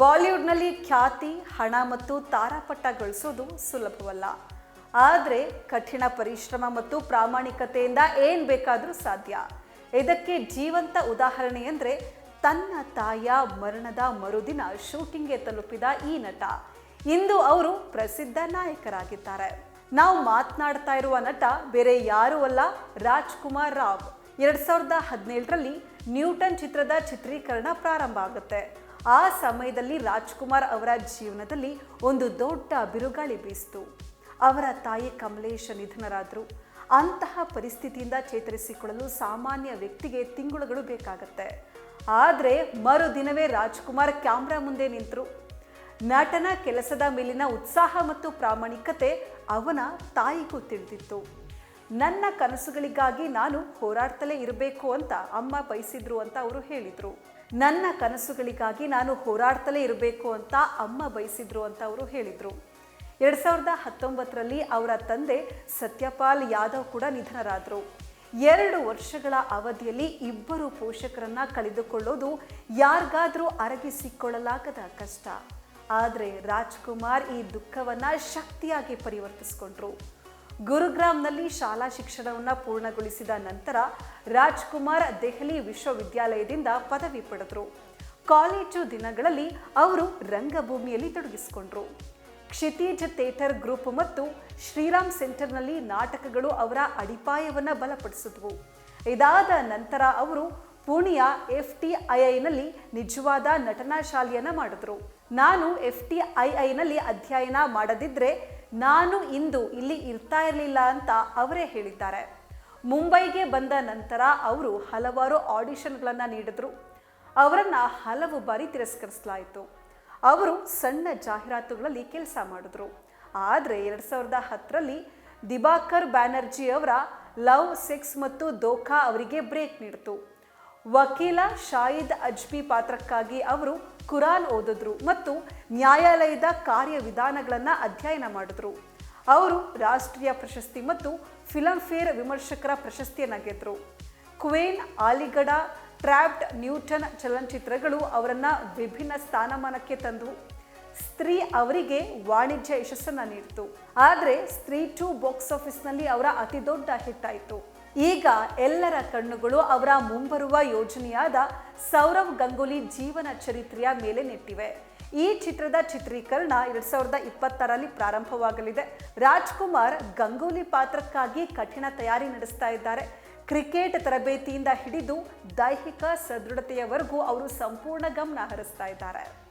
ಬಾಲಿವುಡ್ನಲ್ಲಿ ಖ್ಯಾತಿ, ಹಣ ಮತ್ತು ತಾರಾಪಟ್ಟ ಗಳಿಸೋದು ಸುಲಭವಲ್ಲ. ಆದರೆ ಕಠಿಣ ಪರಿಶ್ರಮ ಮತ್ತು ಪ್ರಾಮಾಣಿಕತೆಯಿಂದ ಏನು ಬೇಕಾದರೂ ಸಾಧ್ಯ. ಇದಕ್ಕೆ ಜೀವಂತ ಉದಾಹರಣೆ ಅಂದರೆ ತನ್ನ ತಾಯಿಯ ಮರಣದ ಮರುದಿನ ಶೂಟಿಂಗ್ಗೆ ತಲುಪಿದ ಈ ನಟ. ಇಂದು ಅವರು ಪ್ರಸಿದ್ಧ ನಾಯಕರಾಗಿದ್ದಾರೆ. ನಾವು ಮಾತನಾಡ್ತಾ ಇರುವ ನಟ ಬೇರೆ ಯಾರೂ ಅಲ್ಲ, ರಾಜ್ಕುಮಾರ್ ರಾವ್. ಎರಡ್ ಸಾವಿರದ ಹದಿನೇಳರಲ್ಲಿ ನ್ಯೂಟನ್ ಚಿತ್ರದ ಚಿತ್ರೀಕರಣ ಪ್ರಾರಂಭ ಆಗುತ್ತೆ. ಆ ಸಮಯದಲ್ಲಿ ರಾಜ್ಕುಮಾರ್ ಅವರ ಜೀವನದಲ್ಲಿ ಒಂದು ದೊಡ್ಡ ಬಿರುಗಾಳಿ ಬೀಸಿತು. ಅವರ ತಾಯಿ ಕಮಲೇಶ ನಿಧನರಾದರು. ಅಂತಹ ಪರಿಸ್ಥಿತಿಯಿಂದ ಚೇತರಿಸಿಕೊಳ್ಳಲು ಸಾಮಾನ್ಯ ವ್ಯಕ್ತಿಗೆ ತಿಂಗಳುಗಳು ಬೇಕಾಗತ್ತೆ. ಆದರೆ ಮರುದಿನವೇ ರಾಜ್ಕುಮಾರ್ ಕ್ಯಾಮ್ರಾ ಮುಂದೆ ನಿಂತರು. ನಟನ ಕೆಲಸದ ಮೇಲಿನ ಉತ್ಸಾಹ ಮತ್ತು ಪ್ರಾಮಾಣಿಕತೆ ಅವನ ತಾಯಿಗೂ ತಿಳಿದಿತ್ತು. ನನ್ನ ಕನಸುಗಳಿಗಾಗಿ ನಾನು ಹೋರಾಡ್ತಲೇ ಇರಬೇಕು ಅಂತ ಅಮ್ಮ ಬಯಸಿದ್ರು ಅಂತ ಅವರು ಹೇಳಿದರು. ನನ್ನ ಕನಸುಗಳಿಗಾಗಿ ನಾನು ಹೋರಾಡ್ತಲೇ ಇರಬೇಕು ಅಂತ ಅಮ್ಮ ಬಯಸಿದ್ರು ಅಂತ ಅವರು ಹೇಳಿದರು. ಎರಡು ಸಾವಿರದ ಹತ್ತೊಂಬತ್ತರಲ್ಲಿ ಅವರ ತಂದೆ ಸತ್ಯಪಾಲ್ ಯಾದವ್ ಕೂಡ ನಿಧನರಾದರು. ಎರಡು ವರ್ಷಗಳ ಅವಧಿಯಲ್ಲಿ ಇಬ್ಬರು ಪೋಷಕರನ್ನ ಕಳೆದುಕೊಳ್ಳೋದು ಯಾರಿಗಾದರೂ ಅರಗಿಸಿಕೊಳ್ಳಲಾಗದ ಕಷ್ಟ. ಆದರೆ ರಾಜ್ಕುಮಾರ್ ಈ ದುಃಖವನ್ನು ಶಕ್ತಿಯಾಗಿ ಪರಿವರ್ತಿಸಿಕೊಂಡ್ರು. ಗುರುಗ್ರಾಮ್ನಲ್ಲಿ ಶಾಲಾ ಶಿಕ್ಷಣವನ್ನು ಪೂರ್ಣಗೊಳಿಸಿದ ನಂತರ ರಾಜ್ಕುಮಾರ್ ದೆಹಲಿ ವಿಶ್ವವಿದ್ಯಾಲಯದಿಂದ ಪದವಿ ಪಡೆದರು. ಕಾಲೇಜು ದಿನಗಳಲ್ಲಿ ಅವರು ರಂಗಭೂಮಿಯಲ್ಲಿ ತೊಡಗಿಸಿಕೊಂಡ್ರು. ಕ್ಷಿತೀಜ್ ಥಿಯೇಟರ್ ಗ್ರೂಪ್ ಮತ್ತು ಶ್ರೀರಾಮ್ ಸೆಂಟರ್ನಲ್ಲಿ ನಾಟಕಗಳು ಅವರ ಅಡಿಪಾಯವನ್ನು ಬಲಪಡಿಸಿದ್ವು. ಇದಾದ ನಂತರ ಅವರು ಪುಣೆಯ ಎಫ್ ಟಿ ಐ ಐನಲ್ಲಿ ನಿಜವಾದ ನಟನಾ ಶಾಲೆಯನ್ನು ಮಾಡಿದ್ರು. ನಾನು ಎಫ್ ಟಿ ಐ ಐನಲ್ಲಿ ಅಧ್ಯಯನ ಮಾಡದಿದ್ರೆ ನಾನು ಇಂದು ಇಲ್ಲಿ ಇರ್ತಾ ಇರಲಿಲ್ಲ ಅಂತ ಅವರೇ ಹೇಳಿದ್ದಾರೆ. ಮುಂಬೈಗೆ ಬಂದ ನಂತರ ಅವರು ಹಲವಾರು ಆಡಿಷನ್ಗಳನ್ನು ನೀಡಿದ್ರು. ಅವರನ್ನ ಹಲವು ಬಾರಿ ತಿರಸ್ಕರಿಸಲಾಯಿತು. ಅವರು ಸಣ್ಣ ಜಾಹೀರಾತುಗಳಲ್ಲಿ ಕೆಲಸ ಮಾಡಿದ್ರು. ಆದರೆ ಎರಡು ಸಾವಿರದ ಹತ್ತರಲ್ಲಿ ದಿಬಾಕರ್ ಬ್ಯಾನರ್ಜಿ ಅವರ ಲವ್, ಸೆಕ್ಸ್ ಮತ್ತು ದೋಖಾ ಅವರಿಗೆ ಬ್ರೇಕ್ ನೀಡಿತು. ವಕೀಲ ಶಾಹಿದ್ ಅಜ್ಬಿ ಪಾತ್ರಕ್ಕಾಗಿ ಅವರು ಕುರಾನ್ ಓದಿದ್ರು ಮತ್ತು ನ್ಯಾಯಾಲಯದ ಕಾರ್ಯವಿಧಾನಗಳನ್ನು ಅಧ್ಯಯನ ಮಾಡಿದ್ರು. ಅವರು ರಾಷ್ಟ್ರೀಯ ಪ್ರಶಸ್ತಿ ಮತ್ತು ಫಿಲಂಫೇರ್ ವಿಮರ್ಶಕರ ಪ್ರಶಸ್ತಿಯನ್ನು ಗೆದ್ದರು ಕ್ವೇನ್ ಆಲಿಗಢ ಟ್ರ್ಯಾಪ್ಡ್ ನ್ಯೂಟನ್ ಚಲನಚಿತ್ರಗಳು ಅವರನ್ನು ವಿಭಿನ್ನ ಸ್ಥಾನಮಾನಕ್ಕೆ ತಂದವು ಸ್ತ್ರೀ ಅವರಿಗೆ ವಾಣಿಜ್ಯ ಯಶಸ್ಸನ್ನು ನೀಡಿತು. ಆದರೆ ಸ್ತ್ರೀ ಟು ಬಾಕ್ಸ್ ಆಫೀಸ್ನಲ್ಲಿ ಅವರ ಅತಿ ದೊಡ್ಡ ಹಿಟ್ ಆಯಿತು. ಈಗ ಎಲ್ಲರ ಕಣ್ಣುಗಳು ಅವರ ಮುಂಬರುವ ಯೋಜನೆಯಾದ ಸೌರವ್ ಗಂಗೂಲಿ ಜೀವನ ಚರಿತ್ರೆಯ ಮೇಲೆ ನೆಟ್ಟಿವೆ. ಈ ಚಿತ್ರದ ಚಿತ್ರೀಕರಣ ಎರಡ್ ಸಾವಿರದ ಇಪ್ಪತ್ತರಲ್ಲಿ ಪ್ರಾರಂಭವಾಗಲಿದೆ. ರಾಜ್ಕುಮಾರ್ ಗಂಗೂಲಿ ಪಾತ್ರಕ್ಕಾಗಿ ಕಠಿಣ ತಯಾರಿ ನಡೆಸ್ತಾ ಇದ್ದಾರೆ. ಕ್ರಿಕೆಟ್ ತರಬೇತಿಯಿಂದ ಹಿಡಿದು ದೈಹಿಕ ಸದೃಢತೆಯವರೆಗೂ ಅವರು ಸಂಪೂರ್ಣ ಗಮನ ಹರಿಸ್ತಾ ಇದ್ದಾರೆ.